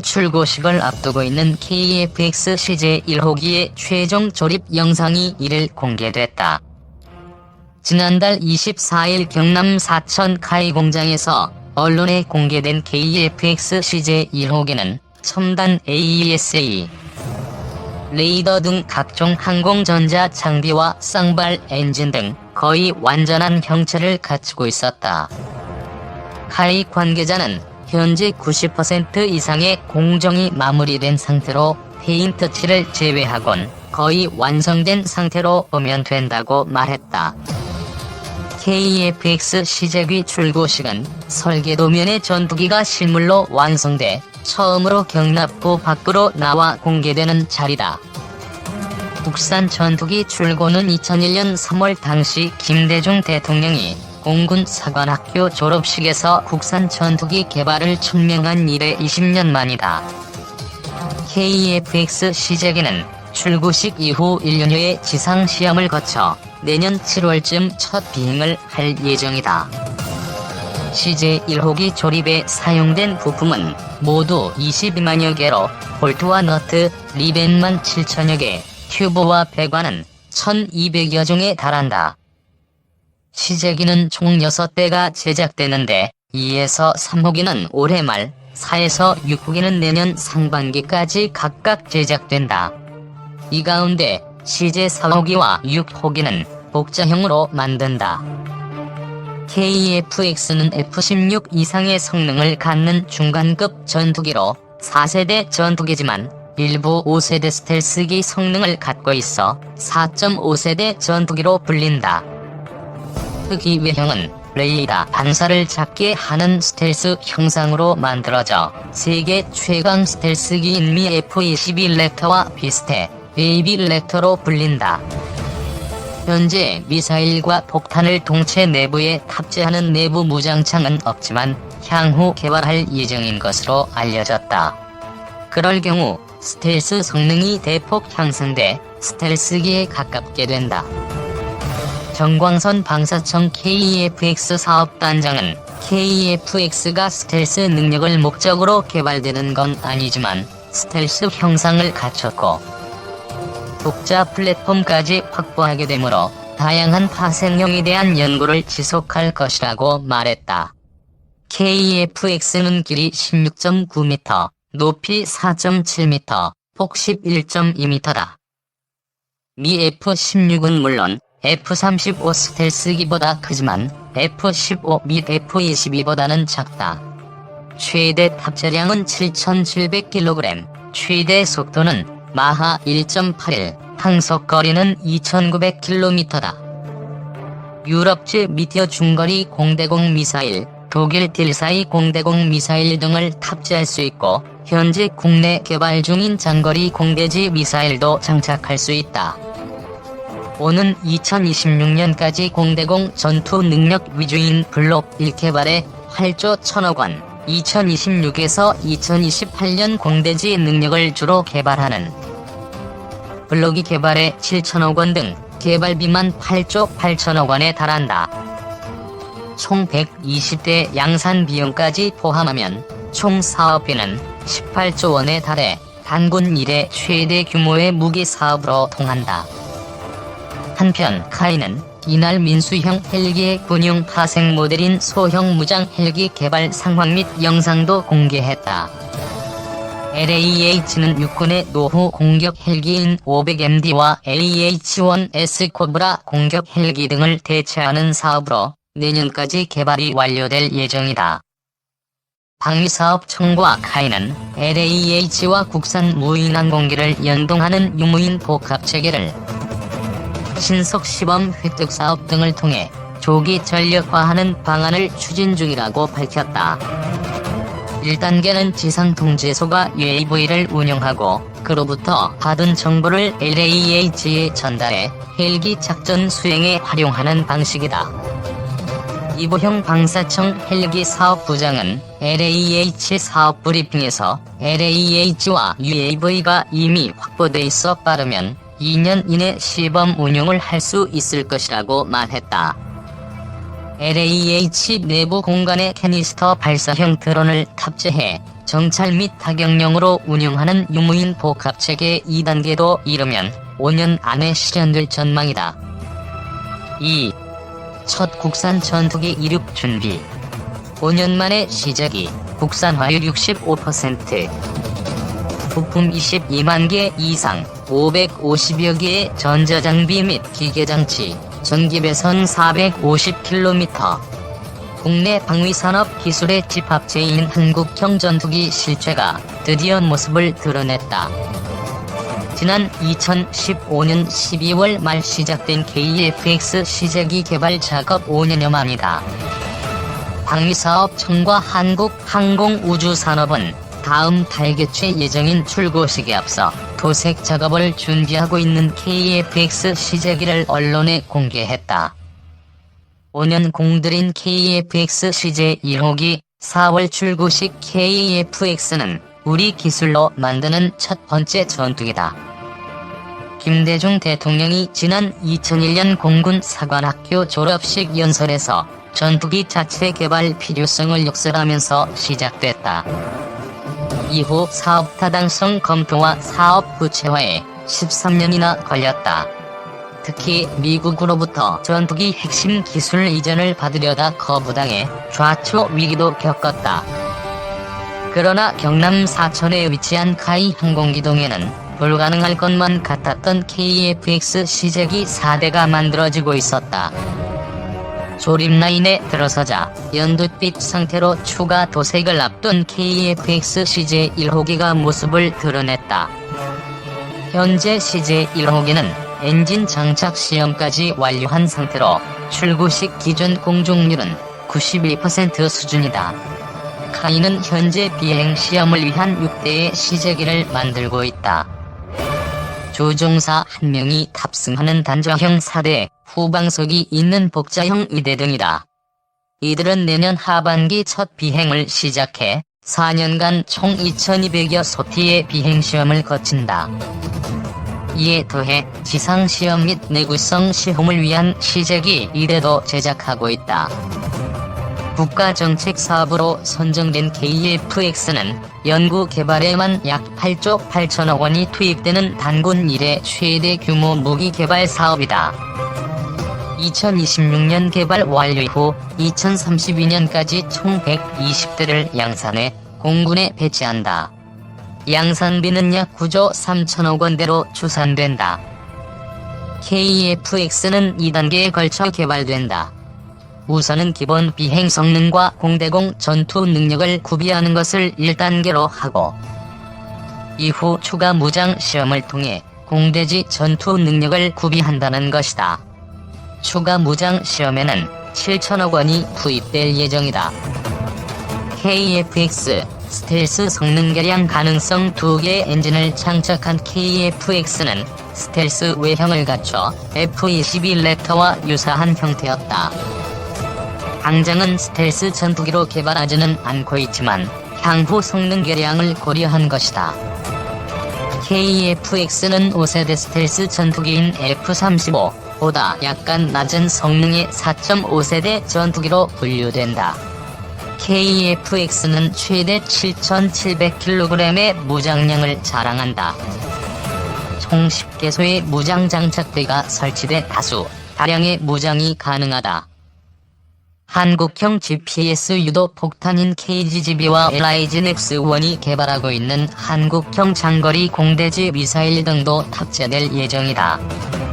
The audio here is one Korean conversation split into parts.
출고식을 앞두고 있는 KFX CJ 1호기의 최종 조립 영상이 이를 공개됐다. 지난달 24일 경남 사천 카이 공장에서 언론에 공개된 KFX CJ 1호기는 첨단 AESA, 레이더 등 각종 항공전자 장비와 쌍발 엔진 등 거의 완전한 형체를 갖추고 있었다. 카이 관계자는 현재 90% 이상의 공정이 마무리된 상태로 페인트 칠을 제외하곤 거의 완성된 상태로 보면 된다고 말했다. KFX 시제기 출고식은 설계도면의 전투기가 실물로 완성돼 처음으로 경납부 밖으로 나와 공개되는 자리다. 국산 전투기 출고는 2001년 3월 당시 김대중 대통령이 공군 사관학교 졸업식에서 국산 전투기 개발을 천명한 이래 20년 만이다. KFX 시제기는 출고식 이후 1년여의 지상시험을 거쳐 내년 7월쯤 첫 비행을 할 예정이다. CJ 1호기 조립에 사용된 부품은 모두 22만여 개로 볼트와 너트, 리벤만 7천여 개, 튜브와 배관은 1200여 종에 달한다. 시제기는 총 6대가 제작되는데 2에서 3호기는 올해 말, 4에서 6호기는 내년 상반기까지 각각 제작된다. 이 가운데 CJ 4호기와 6호기는 복자형으로 만든다. KFX는 F-16 이상의 성능을 갖는 중간급 전투기로 4세대 전투기지만 일부 5세대 스텔스기 성능을 갖고 있어 4.5세대 전투기로 불린다. 특이 외형은 레이더 반사를 작게 하는 스텔스 형상으로 만들어져 세계 최강 스텔스기인 미 F-22 랩터와 비슷해 베이비 랩터로 불린다. 현재 미사일과 폭탄을 동체 내부에 탑재하는 내부 무장창은 없지만 향후 개발할 예정인 것으로 알려졌다. 그럴 경우 스텔스 성능이 대폭 향상돼 스텔스기에 가깝게 된다. 정광선 방사청 KFX 사업단장은 KFX가 스텔스 능력을 목적으로 개발되는 건 아니지만 스텔스 형상을 갖췄고 독자 플랫폼까지 확보하게 되므로 다양한 파생형에 대한 연구를 지속할 것이라고 말했다. KFX는 길이 16.9m, 높이 4.7m, 폭 11.2m다. 미 F-16은 물론 F-35 스텔스기보다 크지만 F-15 및 F-22보다는 작다. 최대 탑재량은 7,700kg, 최대 속도는 마하 1.81, 항속거리는 2,900km다. 유럽제 미디어 중거리 공대공 미사일, 독일 딜사이 공대공 미사일 등을 탑재할 수 있고 현재 국내 개발 중인 장거리 공대지 미사일도 장착할 수 있다. 오는 2026년까지 공대공 전투 능력 위주인 블록 1 개발에 8조 1000억 원, 2026에서 2028년 공대지 능력을 주로 개발하는 블록이 개발에 7천억 원 등 개발비만 8조 8천억 원에 달한다. 총 120대 양산 비용까지 포함하면 총 사업비는 18조 원에 달해 단군 이래 최대 규모의 무기 사업으로 통한다. 한편 카이는 이날 민수형 헬기의 군용 파생 모델인 소형 무장 헬기 개발 상황 및 영상도 공개했다. LAH는 육군의 노후 공격 헬기인 500MD와 AH-1S 코브라 공격 헬기 등을 대체하는 사업으로 내년까지 개발이 완료될 예정이다. 방위사업청과 카이는 LAH와 국산 무인 항공기를 연동하는 유무인 복합체계를 신속 시범 획득 사업 등을 통해 조기 전력화하는 방안을 추진 중이라고 밝혔다. 1단계는 지상통제소가 UAV를 운영하고 그로부터 받은 정보를 LAH에 전달해 헬기 작전 수행에 활용하는 방식이다. 이보형 방사청 헬기 사업부장은 LAH 사업 브리핑에서 LAH와 UAV가 이미 확보돼 있어 빠르면 2년 이내 시범 운용을 할 수 있을 것이라고 말했다. LAH 내부 공간에 캐니스터 발사형 드론을 탑재해 정찰 및 타격용으로 운용하는 유무인 복합체계 2단계도 이르면 5년 안에 실현될 전망이다. 2. 첫 국산 전투기 이륙 준비 5년 만에 시작이 국산화율 65% 부품 22만 개 이상 550여 개의 전자장비 및 기계장치 전기배선 450km 국내 방위산업 기술의 집합체인 한국형 전투기 실체가 드디어 모습을 드러냈다. 지난 2015년 12월 말 시작된 KFX 시제기 개발 작업 5년여 만이다. 방위사업청과 한국항공우주산업은 다음 달 개최 예정인 출고식에 앞서 도색 작업을 준비하고 있는 KFX 시제기를 언론에 공개했다. 5년 공들인 KFX 시제 1호기 4월 출고식 KFX는 우리 기술로 만드는 첫 번째 전투기다. 김대중 대통령이 지난 2001년 공군 사관학교 졸업식 연설에서 전투기 자체 개발 필요성을 역설하면서 시작됐다. 이후 사업 타당성 검토와 사업 구체화에 13년이나 걸렸다. 특히 미국으로부터 전투기 핵심 기술 이전을 받으려다 거부당해 좌초 위기도 겪었다. 그러나 경남 사천에 위치한 카이 항공기동에는 불가능할 것만 같았던 KFX 시제기 4대가 만들어지고 있었다. 조립 라인에 들어서자 연두빛 상태로 추가 도색을 앞둔 KFX CJ 1호기가 모습을 드러냈다. 현재 CJ 1호기는 엔진 장착 시험까지 완료한 상태로 출고식 기준 공중률은 92% 수준이다. 카이는 현재 비행 시험을 위한 6대의 시제기를 만들고 있다. 조종사 1명이 탑승하는 단자형 4대, 후방석이 있는 복자형 2대 등이다. 이들은 내년 하반기 첫 비행을 시작해 4년간 총 2200여 소티의 비행시험을 거친다. 이에 더해 지상시험 및 내구성 시험을 위한 시제기 2대도 제작하고 있다. 국가정책 사업으로 선정된 KFX는 연구 개발에만 약 8조 8천억 원이 투입되는 단군 이래 최대 규모 무기 개발 사업이다. 2026년 개발 완료 후 2032년까지 총 120대를 양산해 공군에 배치한다. 양산비는 약 9조 3천억 원대로 추산된다. KFX는 2단계에 걸쳐 개발된다. 우선은 기본 비행 성능과 공대공 전투 능력을 구비하는 것을 1단계로 하고 이후 추가 무장 시험을 통해 공대지 전투 능력을 구비한다는 것이다. 추가 무장 시험에는 7천억 원이 투입될 예정이다. KFX 스텔스 성능 개량 가능성 2개의 엔진을 장착한 KFX는 스텔스 외형을 갖춰 F-22 랩터와 유사한 형태였다. 당장은 스텔스 전투기로 개발하지는 않고 있지만 향후 성능 개량을 고려한 것이다. KFX는 5세대 스텔스 전투기인 F-35 보다 약간 낮은 성능의 4.5세대 전투기로 분류된다. KFX는 최대 7,700kg의 무장량을 자랑한다. 총 10개소의 무장 장착대가 설치돼 다수 다량의 무장이 가능하다. 한국형 GPS 유도 폭탄인 KGGB와 LIG 넥스1이 개발하고 있는 한국형 장거리 공대지 미사일 등도 탑재될 예정이다.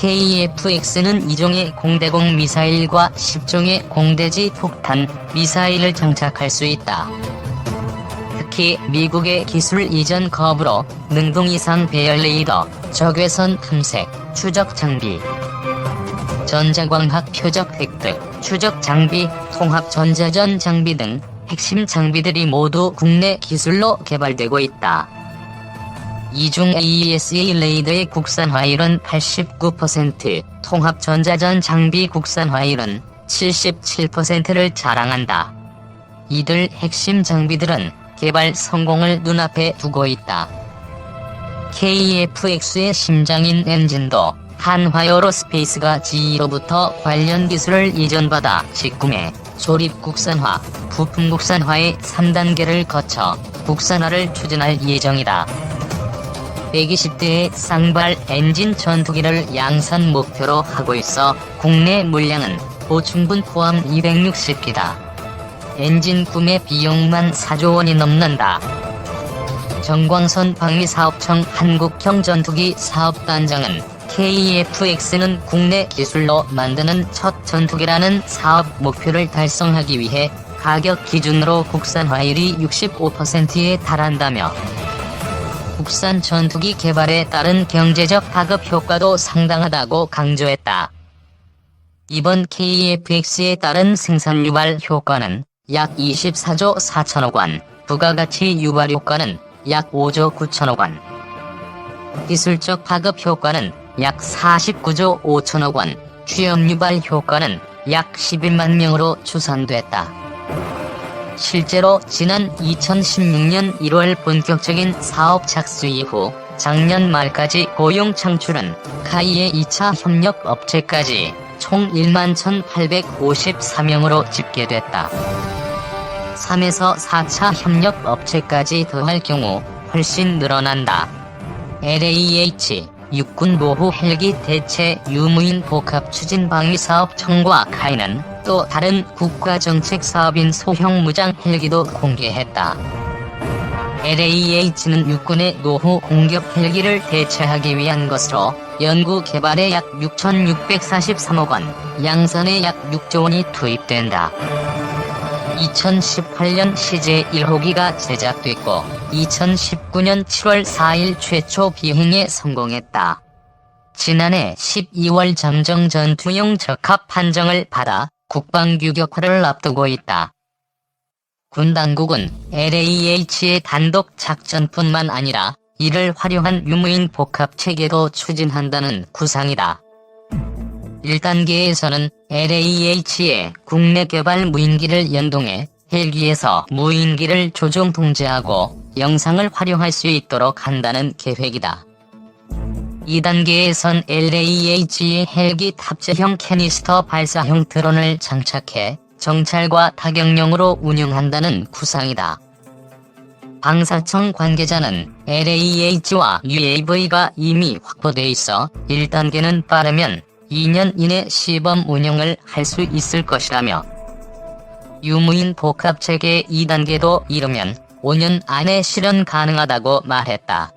KFX는 2종의 공대공 미사일과 10종의 공대지 폭탄 미사일을 장착할 수 있다. 특히 미국의 기술 이전 거부로 능동 이상 배열 레이더, 적외선 탐색, 추적 장비, 전자광학 표적 획득, 추적 장비, 통합 전자전 장비 등 핵심 장비들이 모두 국내 기술로 개발되고 있다. 이중 AESA 레이더의 국산화율은 89%, 통합 전자전 장비 국산화율은 77%를 자랑한다. 이들 핵심 장비들은 개발 성공을 눈앞에 두고 있다. KFX의 심장인 엔진도 한화요로스페이스가 GE로부터 관련 기술을 이전받아 직구매, 조립 국산화, 부품 국산화의 3단계를 거쳐 국산화를 추진할 예정이다. 120대의 쌍발 엔진 전투기를 양산 목표로 하고 있어 국내 물량은 보충분 포함 260기다. 엔진 구매 비용만 4조 원이 넘는다. 정광선 방위사업청 한국형 전투기 사업단장은 KFX는 국내 기술로 만드는 첫 전투기라는 사업 목표를 달성하기 위해 가격 기준으로 국산화율이 65%에 달한다며 국산 전투기 개발에 따른 경제적 파급 효과도 상당하다고 강조했다. 이번 KFX에 따른 생산 유발 효과는 약 24조 4천억 원, 부가가치 유발 효과는 약 5조 9천억 원. 기술적 파급 효과는 약 49조 5천억 원, 취업 유발 효과는 약 11만 명으로 추산됐다. 실제로 지난 2016년 1월 본격적인 사업 착수 이후 작년 말까지 고용 창출은 카이의 2차 협력 업체까지 총 1만 1,854명으로 집계됐다. 3에서 4차 협력 업체까지 더할 경우 훨씬 늘어난다. LAH 육군 노후 헬기 대체 유무인 복합 추진 방위 사업 청과 카이는 또 다른 국가 정책 사업인 소형 무장 헬기도 공개했다. LAH는 육군의 노후 공격 헬기를 대체하기 위한 것으로 연구 개발에 약 6,643억 원, 양산에 약 6조 원이 투입된다. 2018년 시제 1호기가 제작됐고 2019년 7월 4일 최초 비행에 성공했다. 지난해 12월 잠정 전투용 적합 판정을 받아 국방규격화를 앞두고 있다. 군 당국은 LAH의 단독 작전뿐만 아니라 이를 활용한 유무인 복합 체계도 추진한다는 구상이다. 1단계에서는 LAH의 국내 개발 무인기를 연동해 헬기에서 무인기를 조종 통제하고 영상을 활용할 수 있도록 한다는 계획이다. 2단계에선 LAH의 헬기 탑재형 캐니스터 발사형 드론을 장착해 정찰과 타격용으로 운용한다는 구상이다. 방사청 관계자는 LAH와 UAV가 이미 확보돼 있어 1단계는 빠르면 2년 이내 시범 운영을 할 수 있을 것이라며 유무인 복합체계 2단계도 이르면 5년 안에 실현 가능하다고 말했다.